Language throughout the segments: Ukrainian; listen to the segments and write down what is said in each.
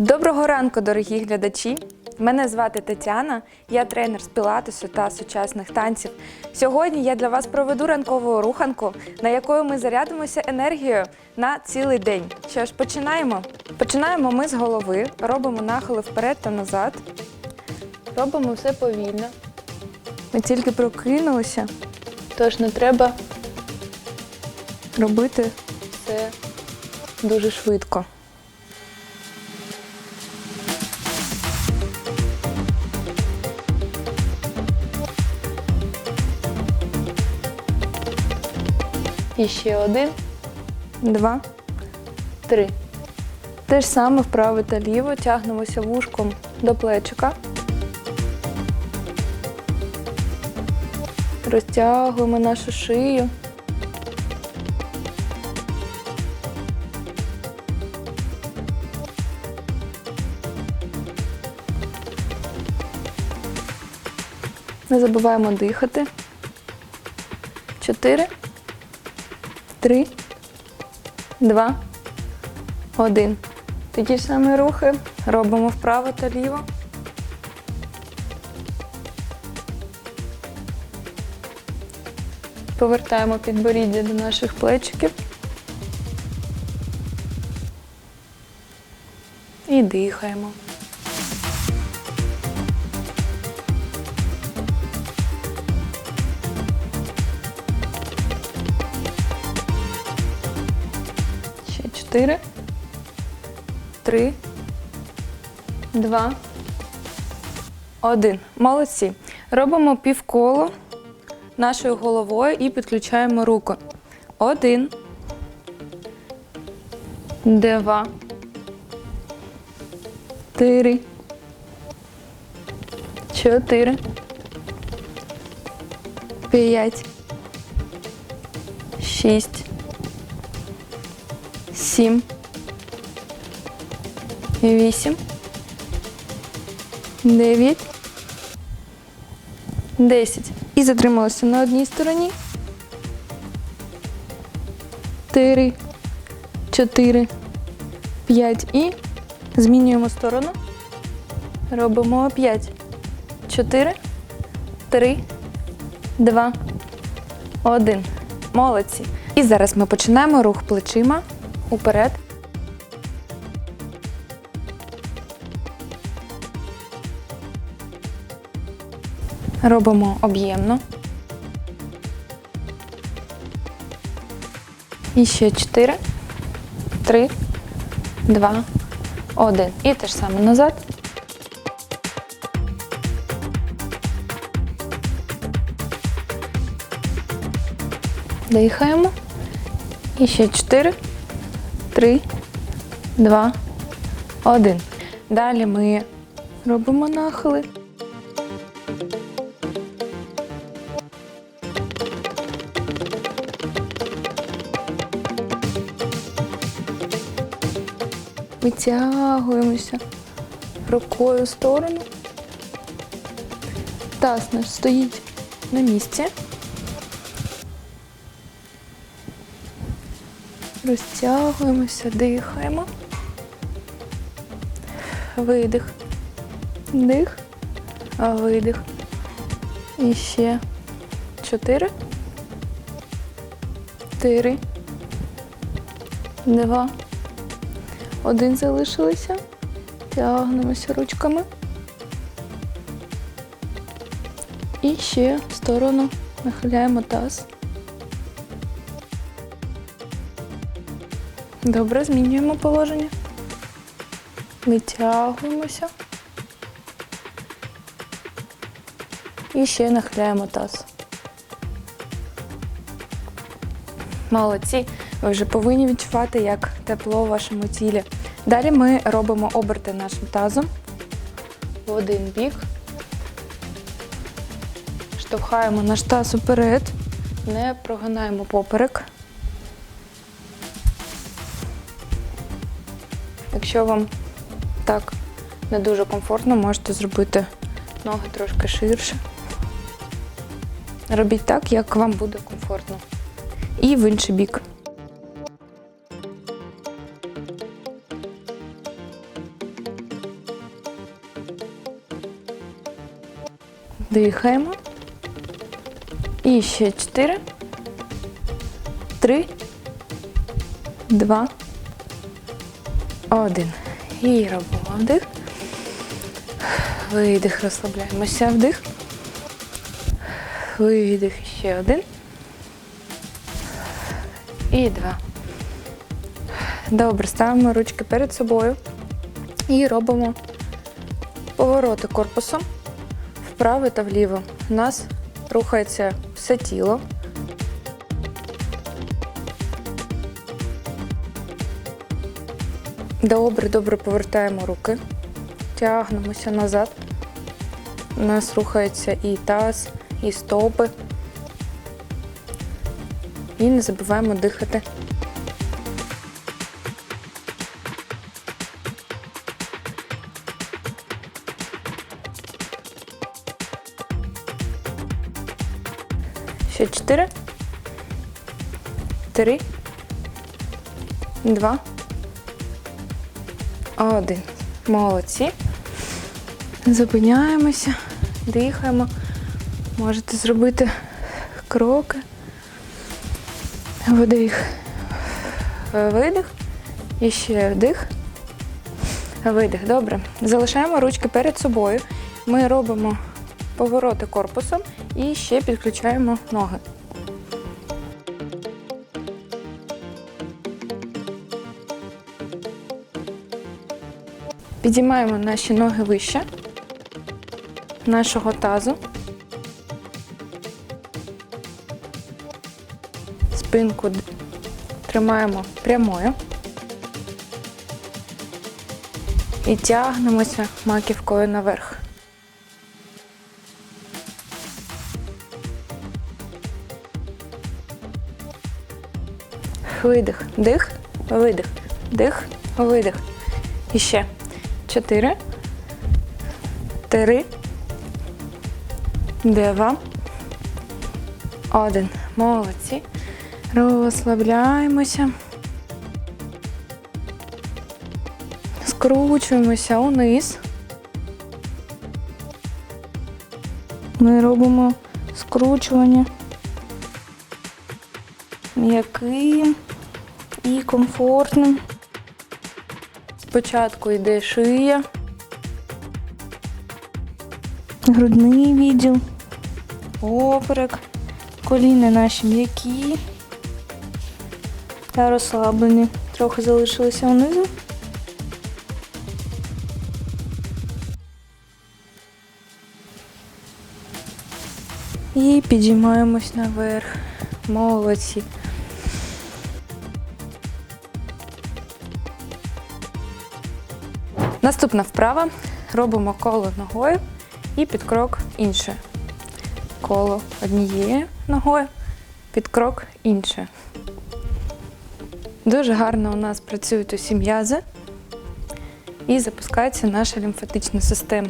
Доброго ранку, дорогі глядачі! Мене звати Тетяна, я тренер з пілатесу та сучасних танців. Сьогодні я для вас проведу ранкову руханку, на якою ми зарядимося енергією на цілий день. Що ж, починаємо. Починаємо ми з голови, робимо нахили вперед та назад. Робимо все повільно. Ми тільки прокинулися, тож не треба робити все дуже швидко. І ще один, два, три. Те ж саме вправо та ліво тягнемося вушком до плечика. Розтягуємо нашу шию. Не забуваємо дихати. Чотири. Три, два, один. Такі ж самі рухи робимо вправо та ліво. Повертаємо підборіддя до наших плечиків. І дихаємо. Ще чотири. Три. Два. Один. Молодці. Робимо півколо нашою головою і підключаємо руку. Один. Два. Три. Чотири. П'ять. Шість. Сім. Вісім. Дев'ять. Десять. І затрималися на одній стороні. Три. Чотири. П'ять. І змінюємо сторону. Робимо п'ять. Чотири. Три. Два. Один. Молодці. І зараз ми починаємо рух плечима уперед. Робимо об'ємно. І ще 4, 3, 2, 1. І те ж саме назад. Дихаємо. І ще 4, 3, 2, 1. Далі ми робимо нахили. Витягуємося рукою в сторону. Таз наш стоїть на місці. Розтягуємося, дихаємо. Видих. Дих. Видих. І ще чотири. Три. Два. Один залишилися. Тягнемося ручками. І ще в сторону нахиляємо таз. Добре, змінюємо положення. Витягуємося. І ще нахиляємо таз. Молодці. Ви вже повинні відчувати, як тепло в вашому тілі. Далі ми робимо оберти нашим тазом в один бік. Штовхаємо наш таз уперед, не прогинаємо поперек. Якщо вам так не дуже комфортно, можете зробити ноги трошки ширше. Робіть так, як вам буде комфортно. І в інший бік. Дихаємо. І ще 4, 3, 2, один. І робимо вдих. Видих, розслабляємося. Вдих. Видих. Ще один. І два. Добре, ставимо ручки перед собою і робимо повороти корпусом вправо та вліво. У нас рухається все тіло. Добре, добре повертаємо руки, тягнемося назад. У нас рухається і таз, і стопи. І не забуваємо дихати. Ще чотири. Три. Два. Один. Молодці. Зупиняємося, дихаємо. Можете зробити кроки. Вдих. Видих. І ще вдих. Видих. Добре. Залишаємо ручки перед собою. Ми робимо повороти корпусом і ще підключаємо ноги. Підіймаємо наші ноги вище нашого тазу. Спинку тримаємо прямою. І тягнемося маківкою наверх. Видих, дих, видих, дих, видих. І ще. Чотири. Три. Два. Один. Молодці. Розслабляємося. Скручуємося униз. Ми робимо скручування м'яким і комфортним. Спочатку йде шия, грудний відділ, поперек, коліни наші м'які та розслаблені. Трохи залишилися внизу. І підіймаємось наверх. Молодці. Наступна вправа. Робимо коло ногою і під крок іншою. Коло однією ногою, під крок іншою. Дуже гарно у нас працюють усі м'язи і запускається наша лімфатична система.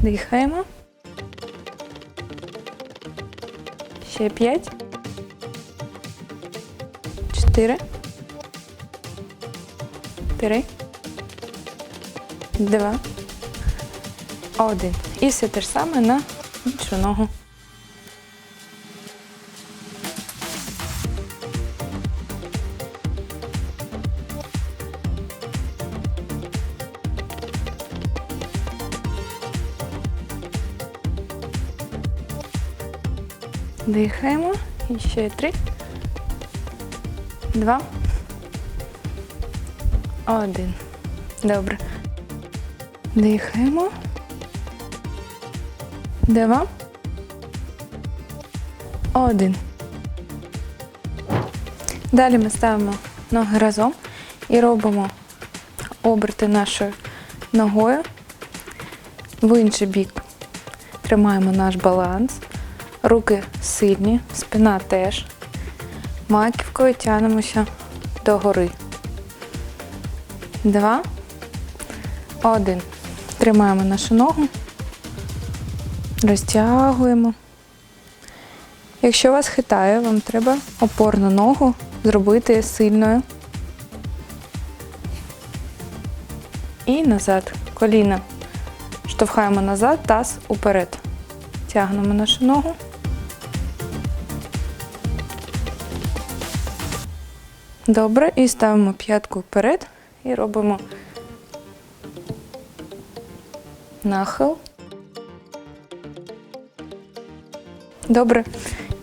Дихаємо. Ще п'ять. Чотири. Три. Два. Один. І все те ж саме на іншу ногу. Дихаємо. І ще три. Два. Один. Добре. Дихаємо. Два. Один. Далі ми ставимо ноги разом і робимо оберти нашою ногою в інший бік. Тримаємо наш баланс. Руки сильні, спина теж. Маківкою тянемося догори. Два. Один. Тримаємо нашу ногу. Розтягуємо. Якщо вас хитає, вам треба опорну ногу зробити сильною. І назад. Коліна Штовхаємо назад, таз уперед. Тягнемо нашу ногу. Добре, і ставимо п'ятку вперед і робимо нахил. Добре.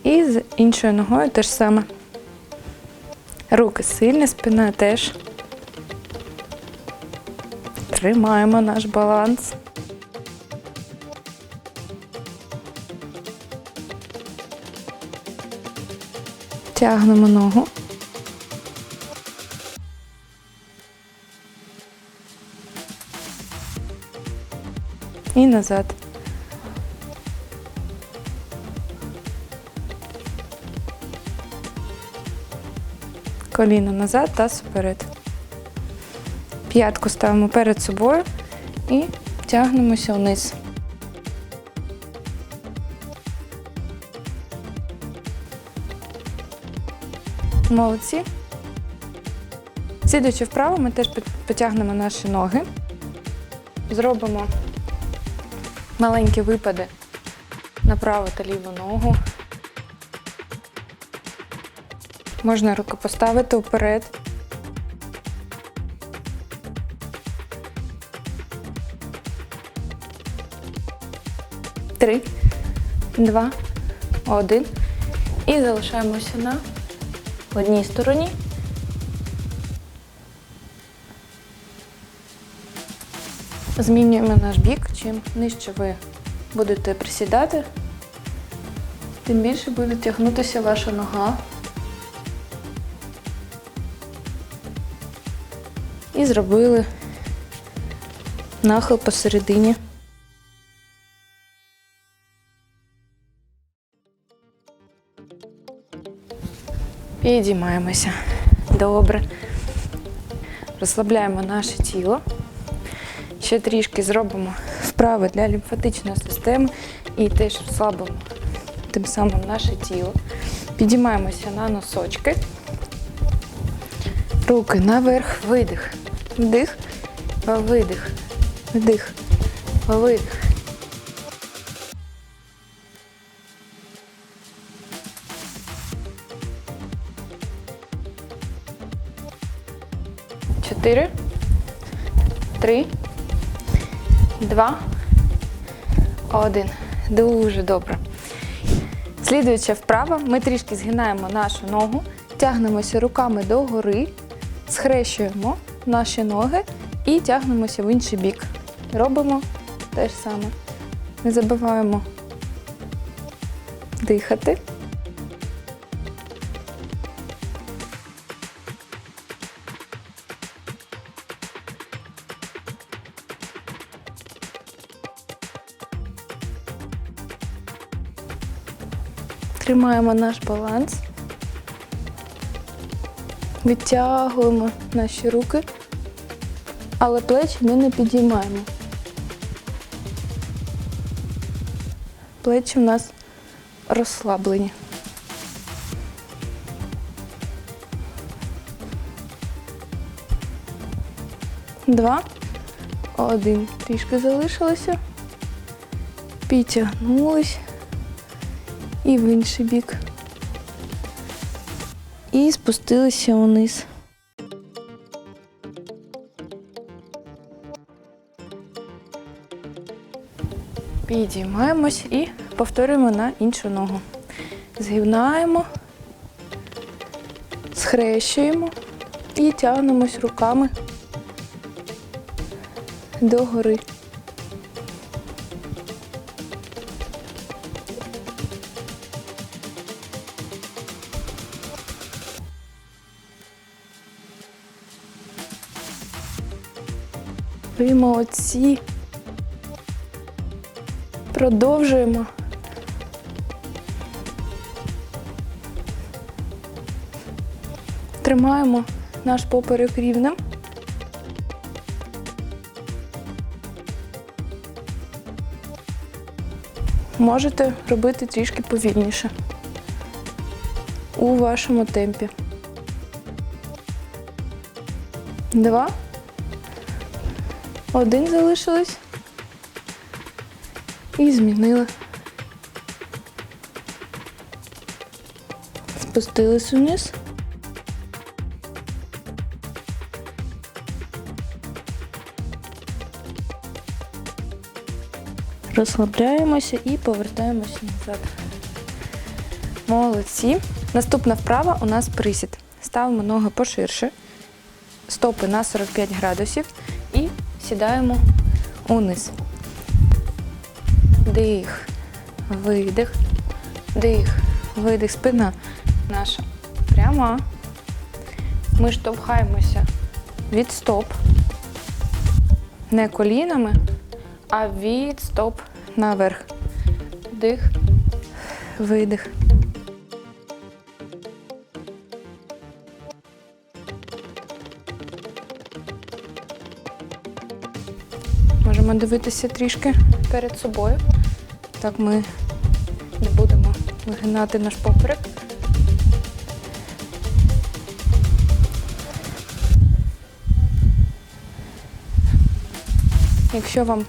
І з іншою ногою те ж саме. Руки сильні, спина теж. Тримаємо наш баланс. Тягнемо ногу. І назад. Коліно назад та вперед. П'ятку ставимо перед собою і тягнемося вниз. Молодці. Сидячи вправо, ми теж потягнемо наші ноги. Зробимо маленькі випади на праву та ліву ногу. Можна руки поставити вперед. Три, два, один. І залишаємося на одній стороні. Змінюємо наш бік. Чим нижче ви будете присідати, тим більше буде тягнутися ваша нога. І зробили нахил посередині. Підіймаємося. Добре. Розслабляємо наше тіло. Ще трішки зробимо вправи для лімфатичної системи і теж розслабимо тим самим наше тіло. Підіймаємося на носочки. Руки наверх, видих. Вдих, видих, вдих, видих. Чотири, три, два, один. Дуже добре. Слідуюча вправа, ми трішки згинаємо нашу ногу, тягнемося руками догори, схрещуємо наші ноги і тягнемося в інший бік. Робимо те ж саме. Не забуваємо дихати. Тримаємо наш баланс. Відтягуємо наші руки, але плечі ми не підіймаємо. Плечі в нас розслаблені. Два, один. Трішки залишилося. Підтягнулись і в інший бік. І спустилися вниз. Підіймаємось і повторюємо на іншу ногу. Згибнаємо, схрещуємо і тягнемось руками догори. Ви молодці. Продовжуємо. Тримаємо наш поперек рівнем. Можете робити трішки повільніше у вашому темпі. Два. Один залишилось. І змінили. Спустились вниз. Розслабляємося і повертаємося назад. Молодці. Наступна вправа у нас присід. Ставимо ноги поширше, стопи на 45 градусів сідаємо униз. Дих, видих, дих, видих. Спина наша пряма. Ми штовхаємося від стоп. Не колінами, а від стоп наверх. Дих, видих. Можемо дивитися трішки перед собою. Так ми не будемо вигинати наш поперек. Якщо вам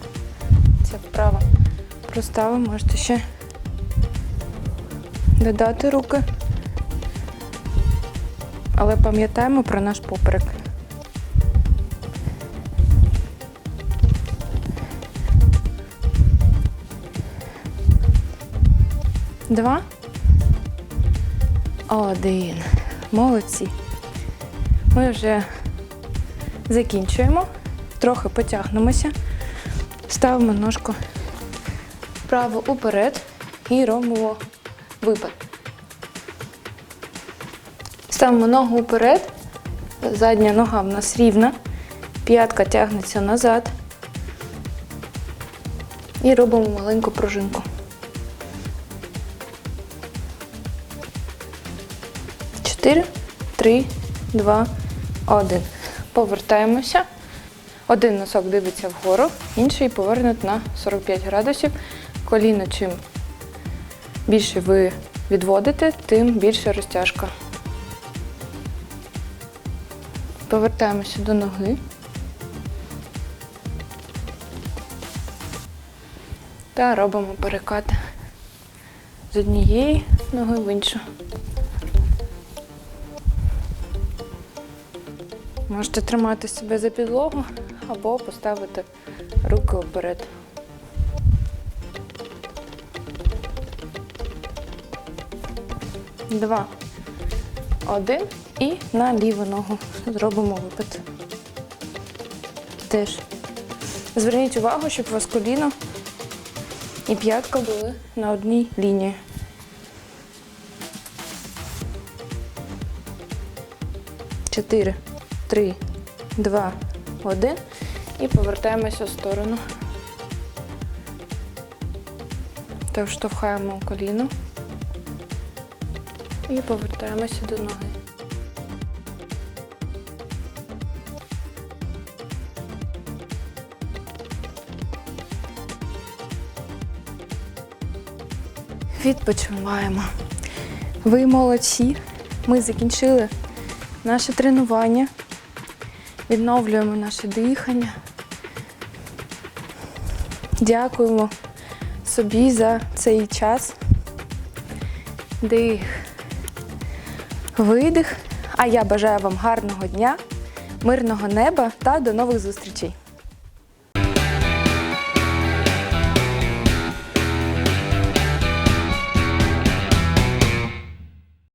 ця вправа проста, ви можете ще додати руки. Але пам'ятаємо про наш поперек. Два. Один. Молодці. Ми вже закінчуємо. Трохи потягнемося. Ставимо ножку вправо уперед і робимо випад. Ставимо ногу уперед. Задня нога в нас рівна. П'ятка тягнеться назад. І робимо маленьку пружинку. Чотири, три, два, один. Повертаємося. Один носок дивиться вгору, інший повернут на 45 градусів. Коліно чим більше ви відводите, тим більше розтяжка. Повертаємося до ноги. Та робимо перекат з однієї ноги в іншу. Можете тримати себе за підлогу або поставити руки вперед. Два. Один. І на ліву ногу зробимо випад. Теж. Зверніть увагу, щоб у вас коліно і п'ятка були на одній лінії. Чотири, три, два, один. І повертаємося в сторону. та штовхаємо коліно і повертаємося до ноги. Відпочиваємо. Ви молодці. Ми закінчили наше тренування. Відновлюємо наше дихання. Дякуємо собі за цей час. Дих. Видих. А я бажаю вам гарного дня, мирного неба та до нових зустрічей!